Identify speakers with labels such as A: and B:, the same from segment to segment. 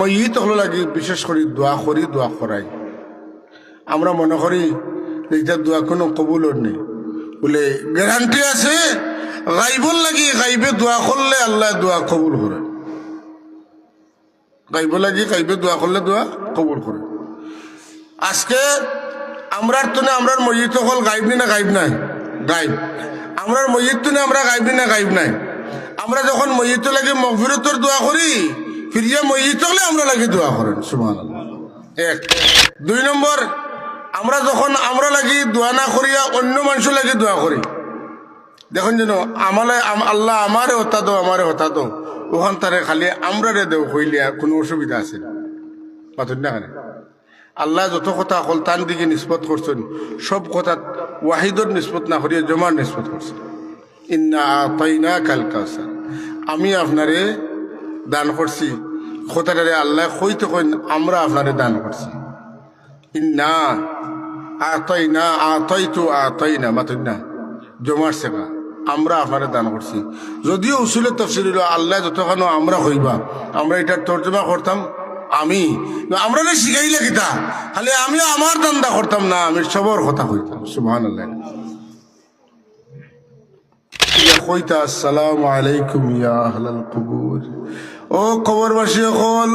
A: ময়িত হলো লাগি, বিশেষ করে দোয়া করি দোয়া করাই আমরা মনে করি যে দোয়া কোনো কবুলর নেই বলে গ্যারান্টি আছে গাইবর লাগি, গাইবে দোয়া করলে আল্লাহ দোয়া কবুল করে। গাইব লাগি, গাইবে দোয়া করলে দোয়া কবুল করে। আজকে আমরার তনে আমরার মসজিদ হল গাইব না গাইব নাই? গাইব। আমরার মসজিদ তনে আমরা গাইব না গাইব নাই? আমরা যখন মসজিদ লাগে, মগফিরতর দোয়া করি ফিরিয়া মসজিদ হলে আমরা লাগে দোয়া করেন সুমান এক। দুই নম্বর, আমরা যখন আমরা লাগি দোয়া না করিয়া অন্য মানুষ লাগে দোয়া করি। দেখুন যেন, আমালে আম- আল্লাহ আমারে হতা দো আমারে হতা দো ওখান তারে খালি আমরা রে দেও হইলিয়া কোনো অসুবিধা আছে পাথর না আল্লাহ যত কথা হল তার দিকে নিষ্পত করছেন, সব কথা ওয়াহিদর নিষ্পত না করিয়া জমার নিষ্পত করছেন। ইন্না আতাইনা কাল কাউসার। আমি আপনারে দান করছি। কথাটারে আল্লাহ কইতে কইন, আমরা আপনারে দান করছি। না ইন্না আতাইনা, আতাইতু, আতাইনা মাতুন না জমার সেবা, আমরা আপনারে দান করছি। যদিও উসুলের তফসিল আল্লাহ যতক্ষণ আমরা হইবা, আমরা এটার তর্জমা করতাম, আমি আমরা না শিখাইলে কিতা খালি আমি আমার দান্দা করতাম না, আমি সবর কথা হইতাম সুবহান আল্লাহ কইতা, আসসালামু আলাইকুম ইয়া আহলাল কবুর। ও কবরবাসী হল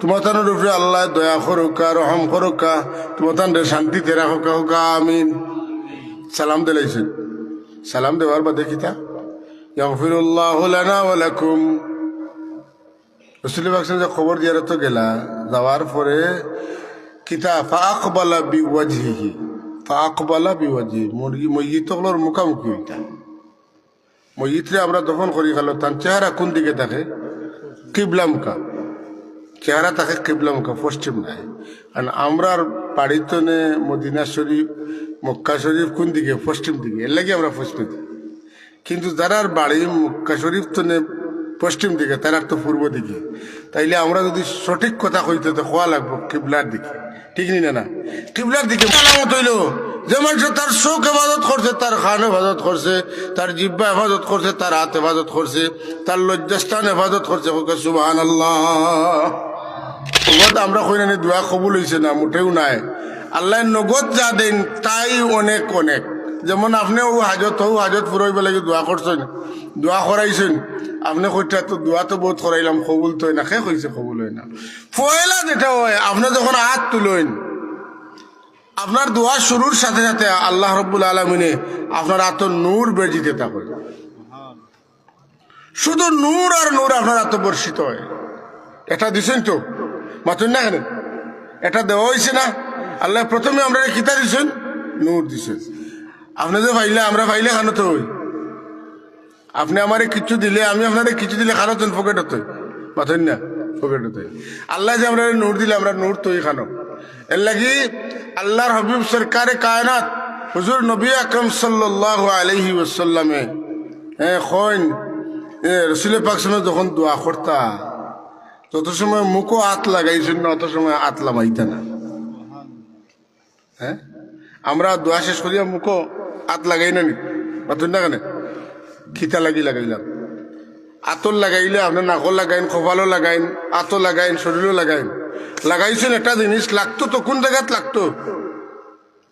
A: তোমার তানোর উপরে আল্লাহ দয়া করুকা রহম করুকা তোমার তান শান্তিতে রাখুকা, হুকা, আমিন। সালাম দিলাইছেন। সালাম দেওয়ার বাদে কিতা ইয়াগফিরুল্লাহ লানা ওয়া লাকুম। রসুল বাকসান যে খবর দিয়ে তো গেলা, যাওয়ার পরে কিতা ফাকবালা বিওয়াজহিহি। ফাকবালা বিওয়াজহি মুরগি, মইয়িত হলোর মুখামুখি হইতা। মইয়িতরে আমরা দফন করি গেল তার চেহারা কোন দিকে থাকে কিবলামকা। চেহারা থাকে কিবলামকা, পশ্চিম নাই। কারণ আমরার বাড়িতে মদিনা শরীফ, মক্কা শরীফ কোন দিকে? পশ্চিম দিকে। এর লাগে আমরা পশ্চিম দিকে। কিন্তু যারার বাড়ি মক্কা শরীফ তো নে পশ্চিম দিকে, তারা তো পূর্ব দিকে। তাইলে আমরা যদি সঠিক কথা কইতে, তো খোয়া লাগবো কিবলার দিকে? ঠিক নি না না? কিবলার দিকে হইল। যে মানুষ তার শোক হেফাজত করছে, তার খান হেফাজত করছে, তার জিব্বা হেফাজত করছে, তার হাত হেফাজত করছে, তার লজ্জাস্থান হেফাজত করছে সুবাহ আল্লাহ আমরা কই না, দোয়া কবুল হয়েছে না, মোটেও নাই। আল্লাহ নগদ যা দেন, তাই অনেক অনেক। যেমন আপনি ও হাজত হও হাজত ফুরাইব লাগে দোয়া করছেন, দোয়া করাইছেন, আপনি কইটা তো দোয়া তো বহুত করাইলাম, কবুল তো না, কে কইছে কবুল হয় না? পয়লা যেটা হয়, আপনি যখন হাত তুলেন আপনার দোয়া শুরুর সাথে সাথে আল্লাহ রব্বুল আলমিনে আপনার আত নূর বেজিতে থাকে শুধু নূর আর নূর আপনার আত্ম বর্ষিত হয়। এটা দিছেন তো? মাতুন না কেন? এটা দেওয়া হয়েছে না? আল্লাহ প্রথমে আমরা কিতা দিছেন? নূর দিছেন। আপনি যে পাইলে আমরা পাইলে খানো তো হই। আপনি আমারে কিছু দিলে, আমি আপনারে কিছু দিলে খানো তো। পকেটত মাথুন না পকেটত আল্লাহ যে আমরা নূর দিলে, আমরা নূর তৈ খানো। এর লাগি আল্লাহর হবিব সরকারে কায়নাত, হুজুর নবী আকরম সাল্লাহ আলহি ওসাল্লামে হ্যাঁ রসুল পাকসমে যখন দোয়া করতা তত সময় মুখও হাত লাগাইছেন না, অত সময় হাত লামাইতা না। হ্যাঁ? আমরা দোয়া শেষ করিয়া মুখও হাত লাগাই না নি? পাতুন না কেন খিতা লাগি লাগাইলাম। আতর লাগাইলে আপনার নাকও লাগাইন, কপালও লাগাইন আতো লাগাইন, শরীরও লাগাইন। লাগাইছেন একটা জিনিস, লাগতো তো, কোন জায়গাত লাগতো?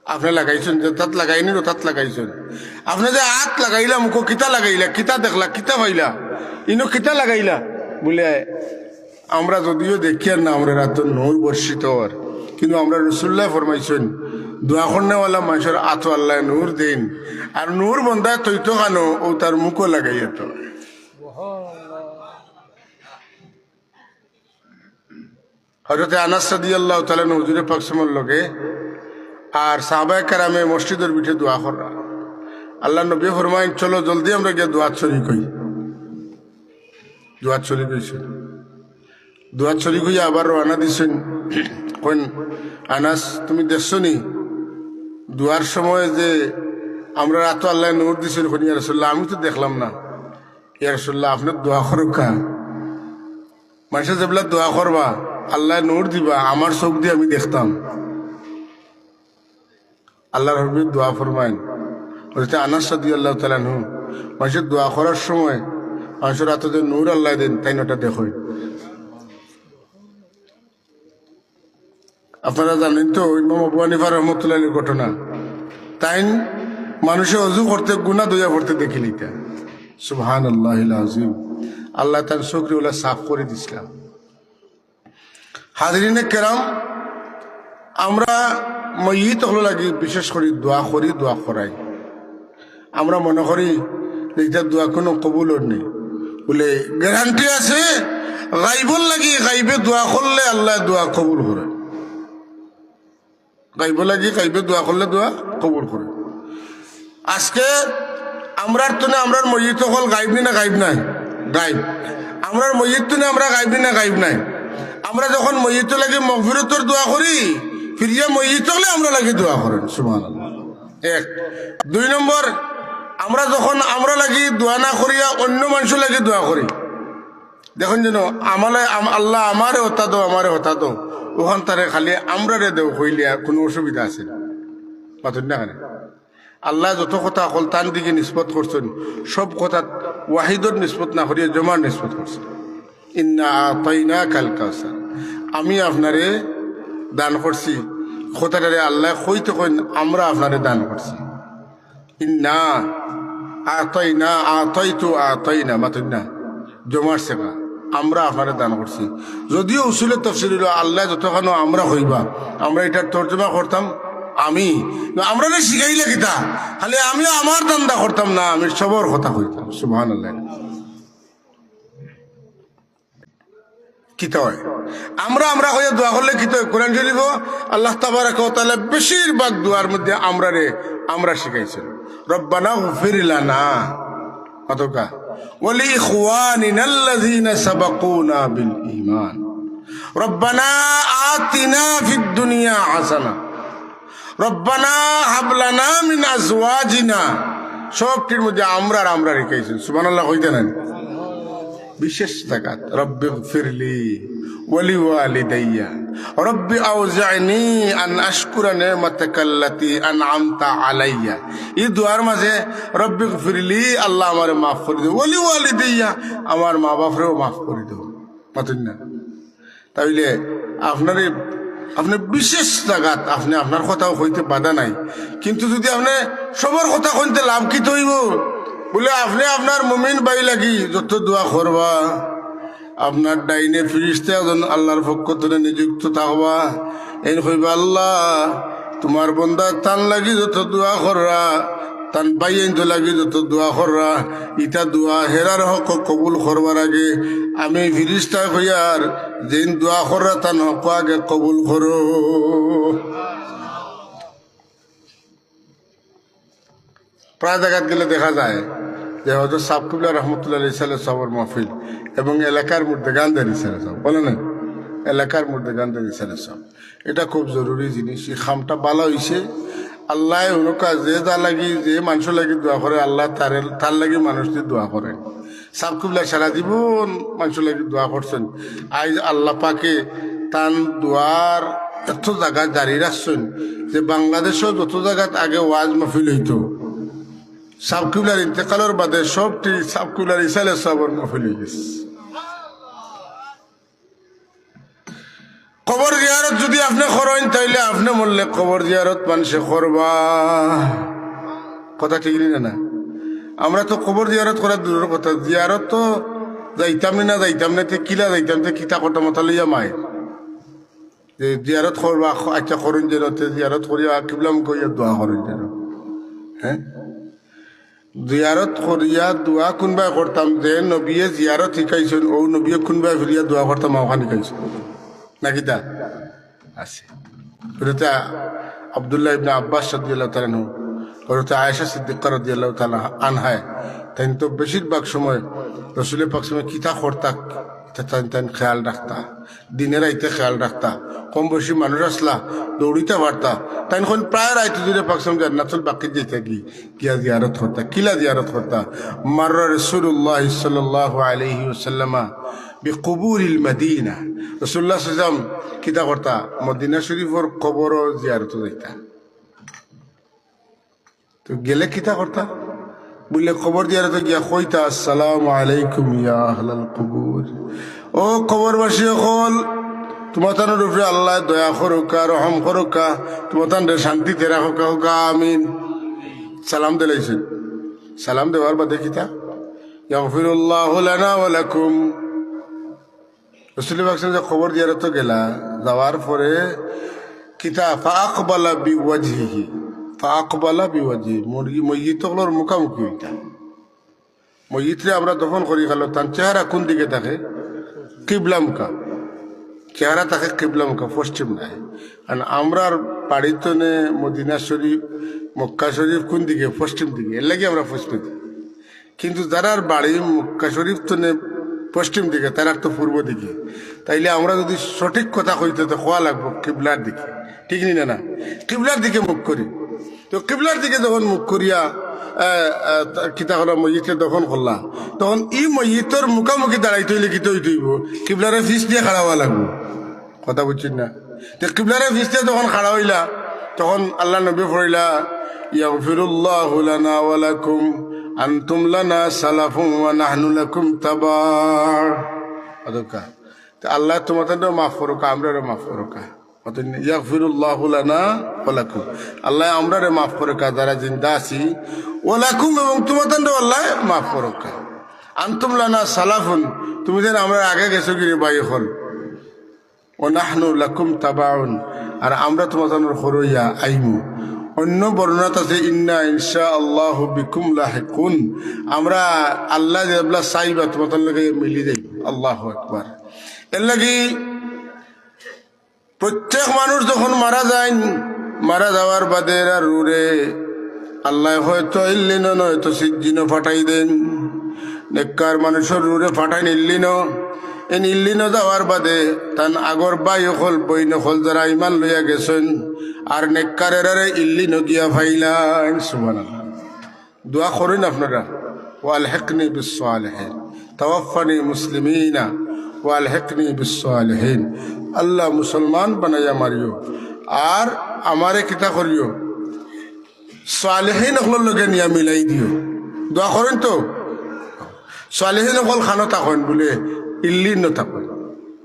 A: আপনি লাগাইছেন যে, তাত লাগাইনি তো তাত লাগাইছেন। আপনি যে হাত লাগাইলা, মুখো কিতা লাগাইলা, কিতা দেখলা, কিতা পাইলা? ইনো কিতা লাগাইলা? বলে, আমরা যদিও দেখি আর না, আমরা রাত নূর বর্ষিত হওয়ার কিন্তু আমরা রসুল্লাহ ফরমাইছেন, দোয়া করনেওয়ালা মানুষের আতো আল্লাহ নূর দিন। আর নূর বন্ধা তৈতো কানো, ও তার মুখও লাগাইয়া তো। হজরতে আনাস সাদি আল্লাহ তালা নজুরে পাকসমর লগে আর সাহবায় কারামে মসজিদের পিঠে দোয়া করা আল্লাহ নবী ফরমাইন, চলো জলদি আমরা গিয়ে দোয়াত শরীর কই দোয়াত শরীর কইছেন দোয়াত শরীর কইয়া আবার রানা দিছেন। কইন, আনাস, তুমি দেখছ নি দোয়ার সময় যে আমরা রাত আল্লাহ নূর দিছেন কোন ইয়া রসুল্লাহ আমি তো দেখলাম না। ইয়া রসুল্লাহ আপনার দোয়া করুকা মানুষের যেগুলা দোয়া করবা। আল্লাহ নূর দিবা, আমার চোখ দিয়ে আমি দেখতাম। আল্লাহর হবি দোয়া ফরমাইন। হচ্ছে আনাস সাদি আল্লাহ তালানহু মানুষের দোয়া করার সময় মানুষের হাতে নূর আল্লাহ দেন, তাই ওটা দেখোই। আপনারা জানেন তো, ইমাম আবু হানিফা রহমতুল্লাহ ঘটনা। তাই মানুষে অজু করতে গুণা দইয়া করতে দেখিলি তা সুবহান আল্লাহ আজিম আল্লাহ তার চকরি ওলা সাফ করে দিছিলাম। হাজরিনে কেরাম, আমরা ময়িত হলো লাগি বিশেষ করে দোয়া করি, দোয়া করাই। আমরা মনে করি এটা দোয়া কোনো কবুলর নেই বলে গ্যারান্টি আছে গাইবর লাগি গাইবে দোয়া করলে আল্লাহ দোয়া কবুল করে। গাইব লাগি গাইবে দোয়া করলে দোয়া কবুল করে। আজকে আমরার তো না আমরার মসজিদ হল গাইব না গাইব নাই? গাইব। আমরার মসজিদ তো না আমরা গাইব না গাইব নাই? আমরা যখন মসজিদ লাগে মগফিরতর দোয়া করি, ফিরিয়া মসজিদ হলে আমরা লাগে দোয়া করেন সুমান এক। দুই নম্বর, আমরা যখন আমরা লাগি দোয়া না করিয়া অন্য মানুষ লাগে দোয়া করি। দেখুন যেন আমালে আম- আল্লাহ আমারে হতা দো আমারে হতা দো ওখান তারে খালি আমরা রে দেও হইলিয়া কোনো অসুবিধা আছে না। পাতুন না কেন? আল্লাহ যত কথা কল তান দিকে নিষ্পত করছেন, সব কথা ওয়াহিদর নিষ্পত না করিয়া জমার নিষ্পত করছেন। ইন্না আতাইনা আমি আপনারে দান করছি। কথাটারে আল্লাহ কইতে কইন, আমরা আপনারে দান করছি। ইন্না আতাইনা, আতাইতু আতাইনা, মাতুন না। জমার সেবা, আমরা আপনারে দান করছি। যদিও উসুলে তফসিল আল্লাহ যতক্ষণ আমরা হইবা, আমরা এটার তর্জমা করতাম, আমি। আমরা না শিখাইলে কিতা? খালি আমি আমার দান্দা করতাম না, আমি সবর কথা হইতাম সুবহান আল্লাহ কিতা হয়। আমরা আমরা হইয়া দোয়া করলে কিতা হয়? কোরআন শরীফ আল্লাহ তাবারাক বেশিরভাগ দোয়ার মধ্যে আমরা রে আমরা শিখাইছেন। রব্বানা গফির লানা। অতকা ওয়ালি ইখওয়ানিনা আল্লাযীনা সাবাকুনা বিল ঈমান। রব্বানা দুনিয়া হাসানা। রব্বানা সবটির মধ্যে আমরা আমরা রেখেছেন সুবহানাল্লাহ কইতে নেন বিশেষ জাকাত। রব্বি ফিরলি ওয়ালি ওয়ালিদাইয়া রব্বি আউজাইনি আন আশকুরা নিমাতাকাল্লাতি আনআমতা আলাইয়া। এই দুয়ার মাঝে রব্বি ফিরলি আল্লাহ আমারে মাফ করে দেও। ওয়ালি ওয়ালিদাইয়া আমার মা বাপরেও মাফ করে দেও। পাতুন না। তাইলে আপনার আপনি বিশেষ জায়গাত আপনি আপনার কথাও হইতে বাধা নাই। কিন্তু যদি আপনি সবার কথা কইতে লাভ কি হইব বলে, আপনি আপনার মুমিন বাই লাগি, যত দোয়া করবা। আপনার ডাইনে ফিরিস্তে একজন আল্লাহর পক্ষ থেকে নিযুক্ত থাকবা। এই কইবা, আল্লাহ, তোমার বন্দা তান লাগি যত দোয়া কররা, তান বাইন তো লাগি যত দোয়া কররা। ইটা দোয়া হেরার হক কবুল করবার আগে আমি ফিরিস্তা হইয়ার যেন দোয়া কররা, তান হক আগে কবুল করো। প্রায় জায়গাত গেলে দেখা যায় যে হয়তো সাবকুবলা রহমতুল্লাহ ইসালে সবর মহফিল এবং এলাকার মধ্যে গান্ধার ইসালে সব, বলে না এলাকার মধ্যে গান্ধার ইসালে সব। এটা খুব জরুরি জিনিস, এই খামটা ভালো হয়েছে আল্লাহ অনুকা যে যা লাগি, যে মানুষ লাগি দোয়া করে, আল্লাহ তার তার লাগি মানুষটি দোয়া করে। সাবকুবলা সারা জীবন মানুষ লাগি দোয়া করছেন। আজ আল্লাহ পাকে তান দোয়ার এত জায়গা জারি রাখছেন যে বাংলাদেশেও যত জায়গাত আগে ওয়াজ মাহফিল হইতো সাবকুলার ইন্তেকালের বাদে সবটি সাবকুলার ইসালে সবর মফিল হয়ে গেছে। কবর জিয়ারত যদি আপনি করেন তাইলে আপনি বললে কবর জিয়ারত মানুষে করবা কথা ঠিক না না? আমরা তো কবর জিয়ারত করার দূরের কথা। জিয়ারত তো যাইতাম না যাইতাম না কিলা, যাইতাম কিতা কটা মতা লইয়া মায় যে জিয়ারত করবা আচ্ছা করুন যেন তে জিয়ারত করিয়া কিবলাম কইয়া দোয়া করুন যেন হ্যাঁ? জিয়ারত করিয়া দোয়া কোনবাই করতাম যে নবীয়ে জিয়ারত শিকাইছেন ও নবীয়ে কোনবাই ফিরিয়া দোয়া করতাম ওখান শিকাইছেন নাকি তা? আছে। ওটাতে আবদুল্লাহ ইবনা আব্বাস সদিয়াল্লাহ তালানহু ওটাতে আয়েশা সিদ্দিকা রদিয়াল্লাহ তালা আনহায় তাই তো বেশিরভাগ সময় রসুলের পাক সময় কিতা করতা তান খেয়াল রাখতা। দিনে রাইতে খেয়াল রাখতা। কম বয়সী মানুষ আসলা, দৌড়িতে পারতা তাই এখন প্রায় রাইতে দূরে পাকসাম জান্নাতুল বাকি যে থাকি কিয়া জিয়ারত করতা, কিলা জিয়ারত করতা? মার রসুল্লাহ সাল্লাহ আলহি ওসাল্লামা বি কবুর ইল মদিনা রসুল্লাহ সাজাম কিতা করতা? মদিনা শরীফর কবর জিয়ারত যাইতা। তো গেলে কিতা করতা? বললে খবর জিয়ারত গিয়া কইতা আসসালামু আলাইকুম ইয়া আহলাল কবুর। ও কবরবাসী সকল তোমার তানোর উপরে আল্লাহ দয়া করুকা, রহম করুকা তোমার তান শান্তিতে রাখুকা, হুকা, আমিন। সালাম দিলাইছেন। সালাম দেওয়ার বাদে কিতা ইয়াগফিরুল্লাহু লানা ওয়া লাকুম। রসুল বাকসান যে খবর দিয়ার তো গেলা, যাওয়ার পরে কিতা ফাকবালা বিওয়াজহিহি। ফাকবালা বিওয়াজহি মুরগি মইয়িতগুলোর মুখামুখি হইতা মইয়িতরে আমরা দফন করি খালো তার চেহারা কোন দিকে থাকে কিবলামকা চেহারা থাকে কিবলামকা পশ্চিম নাই আর আমরার বাড়িতে নে মদিনা শরীফ মক্কা শরীফ কোন দিকে পশ্চিম দিকে এর লাগে আমরা পশ্চিম দিকে কিন্তু যারার বাড়ি মক্কা শরীফ তো নে পশ্চিম দিকে তারা তো পূর্ব দিকে তাইলে আমরা যদি সঠিক কথা কইতে তো খোয়া লাগবো কিবলার দিকে ঠিক না না কিবলার দিকে মুখ করি তো কিবলার দিকে যখন মুখ করিয়া কিতা হলো মসজিদে দখন করলা তখন ই মসজিদর মুখামুখি দাঁড়াইতে হইলে কি তৈরি হইব কিবলারে ফিস দিয়ে খাড়া হওয়া লাগবো। কথা বুঝছেন না? তো কিবলারে ফিস দিয়ে যখন খাড়া হইলা, তখন আল্লাহ নবী পড়িলা লাকুম আল্লাহ তোমাদের মাফ করুকা, আমরারও মাফ করুকা। আল্লাহ আমরারে মাফ করুকা যারা জিন্দা আছি? ওয়া লাকুম এবং তোমাদের আল্লাহ, মাফ করুকা আনতুম লানা সালাফুন, তুমি যেন আমরা আগে গেছো কি বাই হল। ও নাহনু লাকুম তাবাউন, আর আমরা তোমাদের হরইয়া আইমু। অন্য বর্ণনাত আছে, ইন্না ইনশা আল্লাহ বিকুম লাহিকুন। আমরা আল্লাহ চাইবা তোমাদের লগে মিলি যাই আল্লাহ একবার এর লাগি প্রত্যেক মানুষ যখন মারা যায়, মারা যাওয়ার বাদে রুরে আল্লাহ হয়তো ইল্লিন, নয়তো সিজ্জিনও ফাটাই দেন। নেককার মানুষের রুরে ফাটাই নিল্লিন। এ নিল্লিন যাওয়ার বাদে তান আগর বাই হল বই নকল যারা ইমান লইয়া গেছেন, আর নেককারেরারে ইল্লিন গিয়া ফাইলাইন সুমান দোয়া করেন আপনারা। ওয়াল হেকনি বিসালেহীন তওয়াফানি মুসলিমিনা। ওয়াল হেকনি বিসালেহীন আল্লাহ মুসলমান বানাইয়া মারিও। আর আমারে কিতা করিও? সালেহীন অকলের লগে নিয়া মিলাই দিও। দোয়া করেন তো? সালেহীন অকল খানো থাকেন বলে ইল্লিন থাকেন।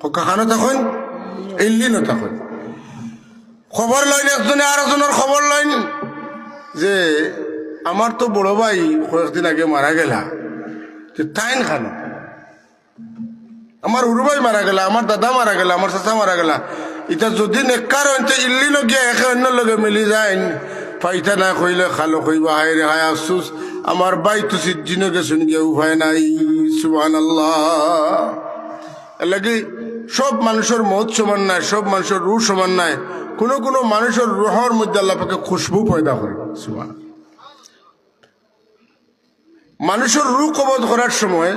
A: ককা খানো থাকেন ইল্লিন থাকেন। খবর লইন একজনে আর একজনের খবর লইন যে আমার তো বড় ভাই কয়েকদিন আগে মারা গেলা। তাইন খানো। আমার উরু ভাই মারা গেলা, আমার দাদা মারা গেলা, আমার চাচা মারা গেলা। এটা যদি নেককার ইল্লি লগিয়া একে অন্য লগে মিলি যায় ফাইতা না কইলে খালো কইবা, হায় রে, হায় আফসুস, আমার বাই তো সিদ্দিনও গেছেন গিয়ে উপায় নাই সুবান আল্লাহ লাগি সব মানুষের মত সমান নাই, সব মানুষের রুহ সমান নাই। কোনো কোনো মানুষের রুহর মধ্যে আল্লাহ পাকে খুশবু পয়দা করে সুবান মানুষের রু কবজ করার সময়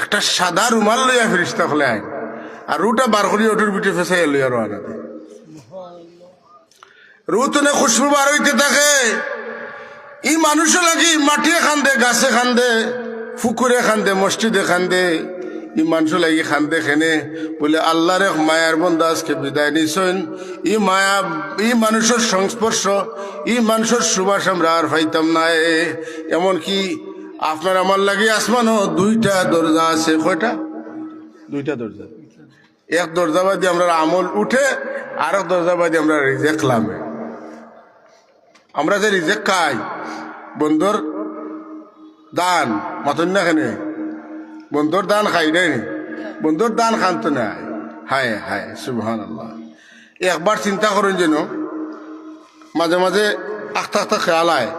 A: একটা সাদা রুমাল লইয়া ফেরিস্তা ফলে আইন আর রুটা বার করি ওটুর বিটে ফেসাই লইয়া রওনা দেয় রু তুনে খুশবু বার হইতে থাকে। ই মানুষও লাগি মাটিয়ে খান্দে, গাছে খান্দে, ফুকুরে খান্দে, মসজিদে খান্দে। ই মানুষ লাগি খান্দে খেনে। বলে, আল্লাহর এক মায়ার বন্ধু আজকে বিদায় নিছেন। ই মায়া, ই মানুষের সংস্পর্শ, ই মানুষের সুবাস আমরা আর পাইতাম না এমনকি আপনার আমার লাগে আসমানও দুইটা দরজা আছে কয়টা? দুইটা দরজা। এক দরজা বাদে আমরা আমল উঠে আর এক দরজা বাদে আমরা রিজেক্ট লামে। আমরা যে রিজেক্ট খাই বন্ধুর দান মতন না খানে বন্ধুর দান খাই নাই বন্ধুর দান খান তো নাই। হায় হায় সুবহান আল্লাহ একবার চিন্তা করেন যেন মাঝে মাঝে আখতা আখতা খেয়াল আয়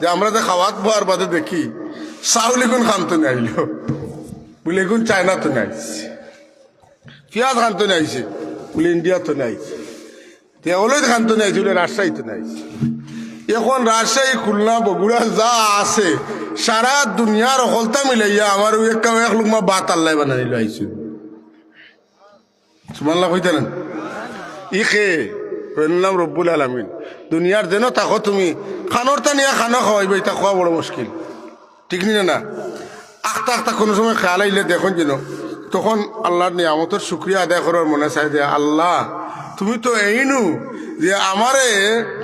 A: যে আমরা যে খাওয়াত বোয়ার বাদে দেখি চাউল এগুন খান তো নাইল বলে এগুন চায়না তো নাই পেঁয়াজ খান তো নাইছে বলে, ইন্ডিয়া তো নাইছে তেওলৈ খান তো নাইছে বলে, রাজশাহী তো নাইছে এখন রাজশাহী, খুলনা, বগুড়া যা আছে, সারা দুনিয়ার অকলতা মিলাইয়া আমার এক এক লোক মা বাত আল্লাহ বানাই আইসু। সুমানলা কইতে না? ই খে নাম রব্বুল আলমিন। দুনিয়ার যেন তাকো তুমি, খানোর তা নিয়ে খানা খাওয়াইবে, এটা খাওয়া বড় মুশকিল। ঠিক নি না আখতা আখতা কোনো সময় খেয়াল আইলে দেখুন যেন। তখন আল্লাহর নিয়ামতের শুক্রিয়া আদায় করার মনে চাই যে, আল্লাহ, তুমি তো এইনু যে আমারে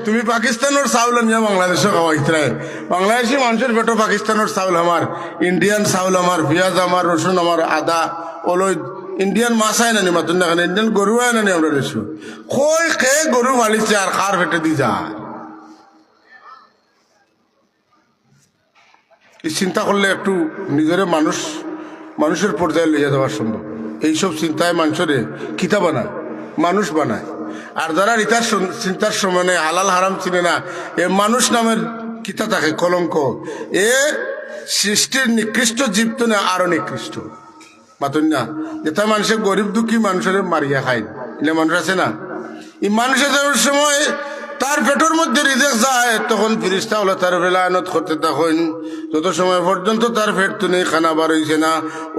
A: তুমি পাকিস্তানের চাউল নিয়ে বাংলাদেশে খাওয়াইতে বাংলাদেশি মানুষের পেটো পাকিস্তানের চাউল আমার ইন্ডিয়ান চাউল আমার পেঁয়াজ আমার রসুন আমার আদা ওলই ইন্ডিয়ান মাছ আয় নানি মাতুন না ইন্ডিয়ান গরু আয় না নি আমরা দেশু কই কে গরু ফালিছে আর কার ফেটে দি যায়? এই চিন্তা করলে একটু নিজের মানুষ, মানুষের পর্যায়ে লইয়া যাওয়া সম্ভব। এইসব চিন্তায় মানুষরে কিতা বানায়? মানুষ বানায়। আর যারা রিতার চিন্তার সমানে হালাল হারাম চিনে না, এ মানুষ নামের কিতা থাকে? কলঙ্ক। এ সৃষ্টির নিকৃষ্ট জীব তো না আরও নিকৃষ্ট। মাতুন না যেটা মানুষের গরিব দুঃখী মানুষের মারিয়া খায়। এলে মানুষ আছে না? এই মানুষের সময় তার পেটের মধ্যে রিজেক যায়, তখন ফিরিস্তা হলে তার বেলায়নত করতে তখন। যত সময় পর্যন্ত তার পেট তুলে খানা বার হয়েছে না,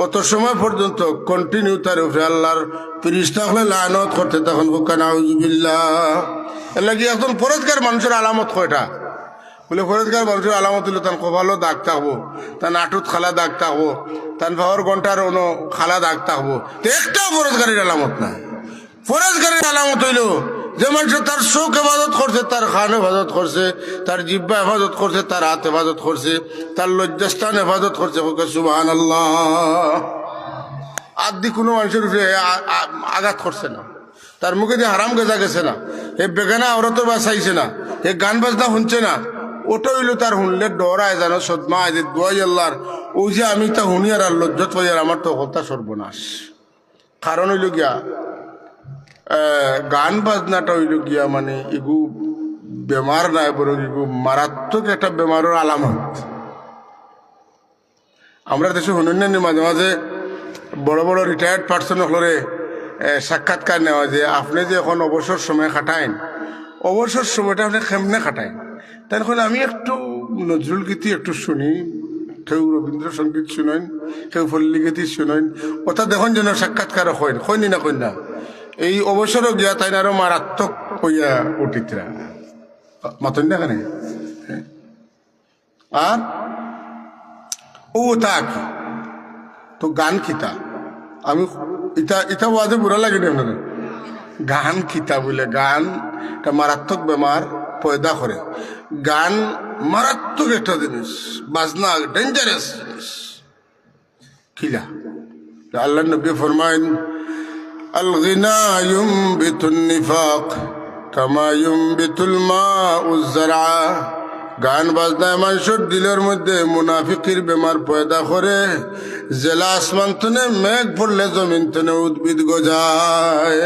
A: অত সময় পর্যন্ত কন্টিনিউ তার উপরে আল্লাহর ফিরিস্তা হলে লায়নত করতে তখন হুকানা হুজুবিল্লাহ এর লাগি একজন ফরজগার মানুষের আলামত কয়টা? বলে ফরজগার মানুষের আলামত হলো তার কপালও দাগ থাকব তার নাটুত খালা দাগ থাকব তার ভাবর ঘণ্টার অন্য খালা দাগ থাকব। একটাও ফরজগারের আলামত না ফরজগারের আলামত হইল যে মানুষ তার চোখ হেফাজত করছে, তার খান হেফাজত করছে, তার জিব্বা হেফাজত করছে, তার হাত হেফাজত করছে, তার লজ্জাস্থান হেফাজত করছে। সুবাহান আল্লাহ আদি কোনো মানুষের উপরে আঘাত করছে না। তার মুখে দিয়ে হারাম গেজা গেছে না। এ বেগানা আওরত বাঁচাইছে না। এ গান বাজনা শুনছে না। ওটা হইল তার শুনলে ডরায় জানো সদমা যে দোয়াই আল্লাহর। ও যে আমি তা শুনি আর লজ্জত হই আমার তো কথা সর্বনাশ। কারণ হইল গিয়া গান বাজনাটা হইল গিয়া মানে এগু বেমার নাই বরং এগু মারাত্মক একটা বেমারের আলামত। আমরা দেশে শুনুন মাঝে মাঝে বড় বড় রিটায়ার্ড পার্সন হলরে সাক্ষাৎকার নেওয়া যে আপনি যে এখন অবসর সময় খাটাইন অবসর সময়টা আপনি কেমনে খাটাইন? এখন আমি একটু নজরুল গীতি একটু শুনি কেউ রবীন্দ্রসঙ্গীত শুনেন কেউ পল্লী গীতি শুনেন অর্থাৎ দেখুন যেন সাক্ষাৎকার হইন হয়নি না কইন। না এই অবসরও গিয়া তাই আরও মারাত্মক হইয়া উঠিতরা। মাতন না আর? ও তাক, তো গান কিতা আমি ইটা ইটা ওয়াজে বুড়া লাগে না আপনাদের? গান কিতা বলে, গান একটা মারাত্মক বেমার পয়দা করে। গান মারাত্মক একটা জিনিস, বাজনা ডেঞ্জারাস জিনিস। কিলা? আল্লাহ নবী ফরমাইন الغنى ينبت النفاق كما ينبت الماء الزرع গান বাজনায় মানুষের দিলের মধ্যে মুনাফিকির বেমার পয়দা করে জেলা আসমান তনে মেঘ পড়লে জমিন তনে উদ্ভিদ গজায়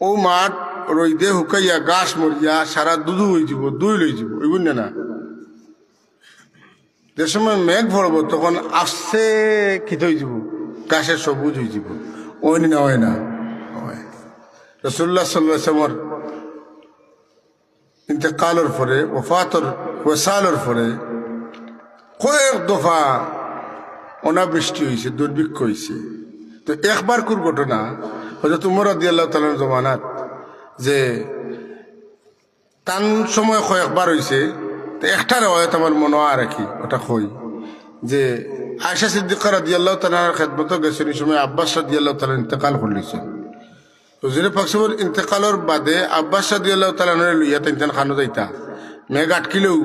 A: ও মাঠ রইদে হুকাইয়া গাছ মরিয়া সারা দুধু হয়ে যাব দুই লই যাব ওই বুঝলে না যে সময় মেঘ পড়ব তখন আস্তে খিত হয়ে যাব গাছের সবুজ হয়ে যাব ওই না। হয়। না রসুল্লাহ সাল্লামর ইন্তেকালের পরে, ওফাতর ওসালের পরে কয়েক দফা অনাবৃষ্টি হয়েছে দুর্ভিক্ষ হয়েছে তো একবার কোর ঘটনা হয়তো তোমার আল্লাহ তালার জমানাত, যে টান সময় কয়েকবার হয়েছে তো একটা রেওয়ায়ত আমার মনে রাখি ওটা কই? যে আয়সা সিদ্দিকার দিয়াল্লাহ তালার খেদমত গেছেন, এই সময় আব্বাস দিয়াল্লাহ তালা ইন্তেকাল করলিছেন। হুজুরে ইন্তেকালর বাদে আব্বাস দিয়াল্লাহ তালানের লইয়া তিনটান খানো যাইতা। মেঘ আটকিলেও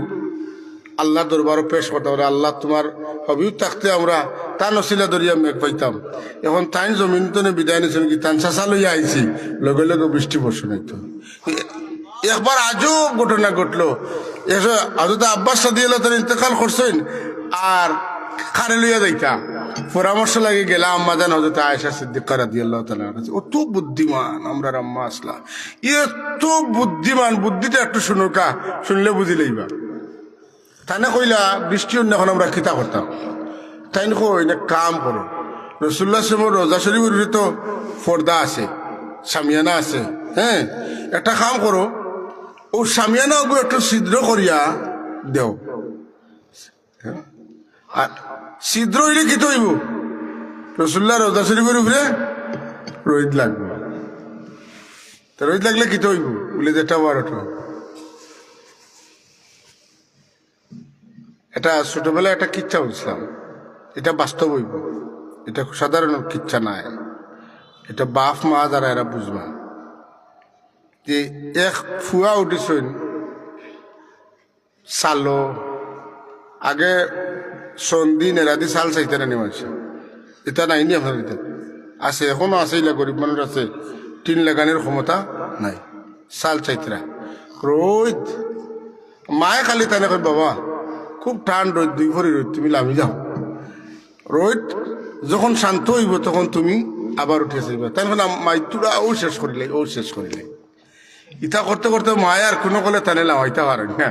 A: আল্লাহ দরবারও পেশ করতে পারে আল্লাহ তোমার হবিও থাকতে আমরা তা নসিলা দরিয়া মেঘ পাইতাম। এখন তাইন জমিন তো বিদায় নিছেন কি তান চাষা লইয়া আইছি? লগে লগে বৃষ্টি বর্ষণ হইতো। একবার আজও ঘটনা ঘটলো। আজও তো আব্বাস সাদিয়াল্লাহ তালা ইন্তেকাল করছেন, আর খারে লইয়া যাইতা। পরামর্শ লাগে গেলাম আম্মা জান হজরত আয়েশা সিদ্দিকা রাদিয়াল্লাহু তাআলার কাছে অত বুদ্ধিমান আমরা আম্মা আসলা। এত বুদ্ধিমান, বুদ্ধিটা একটু শুনুকা শুনলে বুঝি লইবা। তানে কইলা, বৃষ্টি এখন আমরা খিতা করতাম। তাই কই না কাম করো। রসুল্লাহ সাহেবের রোজা শরীফের তো পর্দা আছে, সামিয়ানা আছে হ্যাঁ? একটা কাম করো, ও সামিয়ানা একটু ছিদ্র করিয়া দেও। হ্যাঁ? আর ছিদ্র হইলে কি তৈব রসুল্লাহ রোজা শরীফের উপরে রোহিত লাগবে। তো রোহিত লাগলে কি তৈব বলে যেটা বারোটা এটা ছোটবেলায় একটা কিচ্ছা বলছিলাম। এটা বাস্তব হইব। এটা সাধারণ কিচ্ছা নাই। এটা বাপ, মা যারা, এরা বুঝবা। যে এক ফুয়া উঠিছেন সালো আগে সন্ধি নেরাদি সাল চাইতে না নিমাইছে এটা নাইনি আপনার এটা আছে, এখনও আছে, ইলা গরিব মানুষ আছে। টিন লাগানোর ক্ষমতা নাই। সাল চাইতরা রোদ মায়ে খালি তানে কই বাবা, খুব টান রোদ দুই ভরি রোদ তুমি লামি যাও। রোদ যখন শান্ত হইব, তখন তুমি আবার উঠে যাইবা তাই মাইতুরা ও শেষ করিলে ও শেষ করিলে ইটা করতে করতে মায় আর কোনো কলে টানে লামাইতে পারেন না।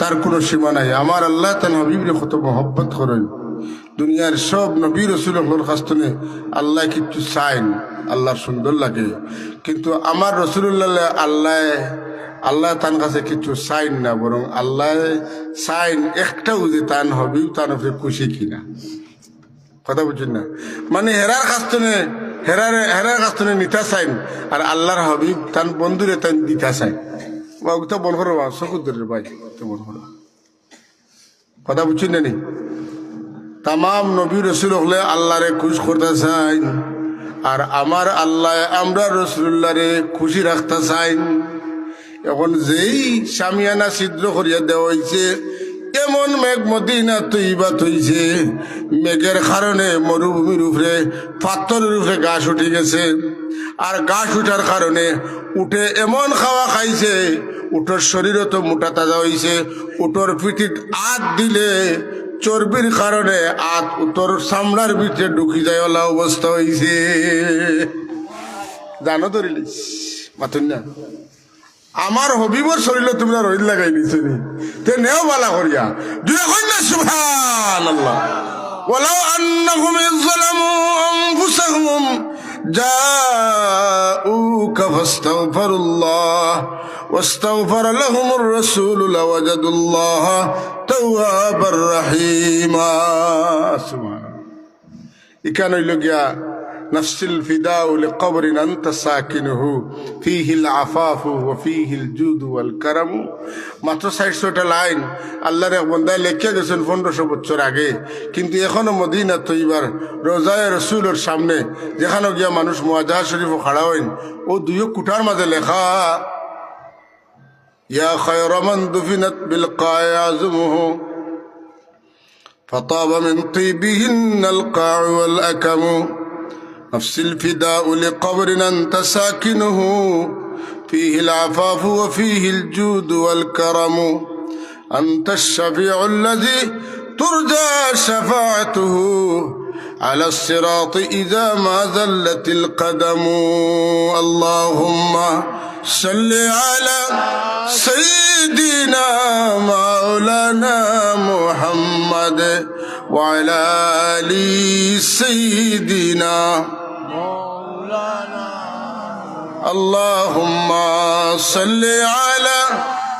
A: তার কোনো সীমা নাই। আমার আল্লাহ তার নবীরে কত মহব্বত করেন। দুনিয়ার সব নবী রসুলের কাস্তনে আল্লাহ কিছু চাইন, আল্লাহর সুন্দর লাগে। কিন্তু আমার রসুল্লাহ আল্লাহ আল্লাহ তার কাছে কিছু চাইন না, বরং আল্লাহ চাইন একটাও যে তান হবিও তার উপরে খুশি কিনা। কথা বুঝছেন না? মানে হেরার কাস্তনে হেরার হেরার কাস্তনে নিতা চাইন, আর আল্লাহর হবিব তান বন্ধুরে তান দিতা চাইন। বা ওটা বন করো বা ধরে ভাই বন করো। কথা বুঝছেন না নি তাম নবী রসুল হলে আল্লাহরে খুশ করতে চাইন আর আমার আল্লাহ আমরা রসুল্লাহরে খুশি রাখতে চাইন এখন যেই সামিয়ানা ছিদ্র করিয়া দেওয়া হয়েছে এমন মেঘ মদিনা তৈবাত হইছে মেঘের কারণে মরুভূমির উপরে পাথরের উপরে গাছ উঠে গেছে। আর গাছ উঠার কারণে উঠে এমন খাওয়া খাইছে, উঠোর শরীরও তো মোটা তাজা হইছে। উঠোর পিঠিত আত দিলে চর্বির কারণে আত উত্তর চামড়ার ভিতরে ঢুকি যায় ওলা অবস্থা হইছে। জানো ধরিলিস মাতুন না আমার হবিবর শরীরে তোমরা রইল লাগাই দিছো নি তে নেও বালা করিয়া দুই কন্যা সুবহান আল্লাহ ولو أنهم إذ ظلموا أنفسهم جاءوك فاستغفروا الله واستغفر لهم الرسول لوجدوا الله توابا رحيما سبحان الله إكانوا يلقيا نفس الفداء لقبر أنت ساكنه فيه العفاف وفيه الجود والكرم মাত্র ষাটশোটা লাইন আল্লাহর এক বন্দায় লেখে গেছেন পনেরোশো বছর আগে কিন্তু এখনো মদিনা তৈবার রোজায় রসুলের সামনে যেখানে গিয়া মানুষ মোয়াজাহ শরীফ খাড়া হইন ও দুইও কুঠার মাঝে লেখা ইয়া খয়রমান দুফিনাত বিল কায়াজমুহু فطاب من طيبهن القاع والأكم نفس الفداء لقبر أنت ساكنه فيه العفاف وفيه الجود والكرم أنت الشفيع الذي ترجى شفاعته على الصراط إذا ما ذلت القدم اللهم صل على سيدنا مولانا محمد وعلى آل سيدنا اللهم صل على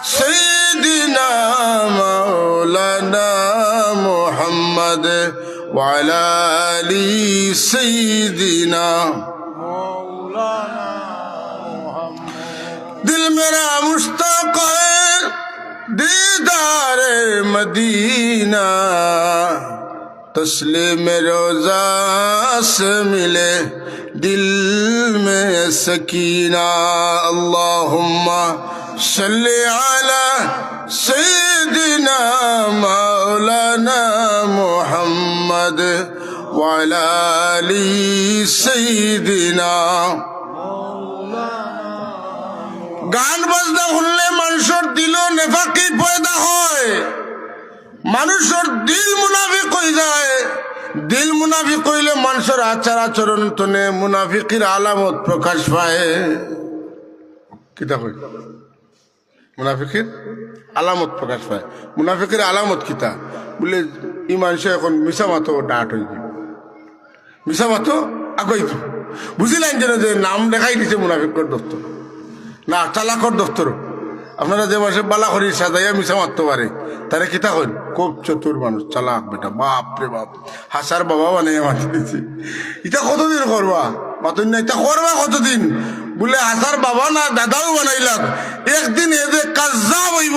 A: سيدنا مولانا محمد وعلى ال سيدنا مولانا محمد دل میرا مشتاق ہے دیدار مدینہ तस्लीम रोजा से मिले दिल में सकीना अल्लाहुम्मा सल्ली अला सैयदिना मौलाना मुहम्मद वाला अली सैयदिना গান বাজনা শুনলে মানুষের দিল নেফাকি পয়দা হয় মানুষের দিল মুনাফিক হয়ে যায়। দিল মুনাফিক হইলে মানুষের আচার আচরণ তনে মুনাফিকের আলামত প্রকাশ পায়। কিতা কই? মুনাফিকের আলামত প্রকাশ পায়। মুনাফিকের আলামত কিতা? বলে, ই মানুষ এখন মিশা মাতো ডাট হয়ে যাবে মিশা মাতো আগাই বুঝিলেন যেন যে নাম দেখাই দিছে মুনাফিকর দপ্তর। না, চালাকর দপ্তর আপনারা যে মাসে বালা করি সাজাইয়া মিশা মারতে পারে, তারা কিতা হল খুব চতুর মানুষ, চালাক বেটা, বাপ রে বাপ। হাসার বাবা বানাইয়া মাতি দিচ্ছে এটা কতদিন করবা? মাতুন না এটা করবা কতদিন? বলে হাসার বাবা না, দাদাও বানাইলাম একদিন এদের কাজ যা হইব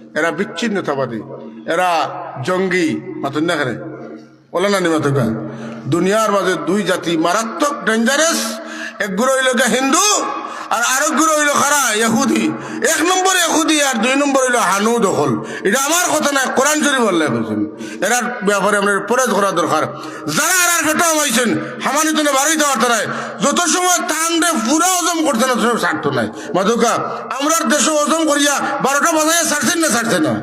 A: এরা বিচ্ছিন্নতাবাদী, এরা জঙ্গি মাতুন না কেন? বলে না দুনিয়ার মাঝে দুই জাতি মারাত্মক ডেঞ্জারাস একগুলো হিন্দু আর আরোগ্য হইল খারা ইহুদি এক নম্বর ইহুদি আর দুই নম্বর হইল হানু দখল এটা আমার কথা না, কোরআন শরীফ আল্লাহ বলছেন। এরার ব্যাপারে আমরা পরেজ করা দরকার। যারা আর ফেটো হয়েছেন হামানি তো বাড়ি দেওয়ার তারাই যত সময় টান রে পুরো হজম করছে না সব ছাড়তো নাই। মাধুকা আমরা দেশে হজম করিয়া বারোটা বাজায় ছাড়ছেন না ছাড়ছে না।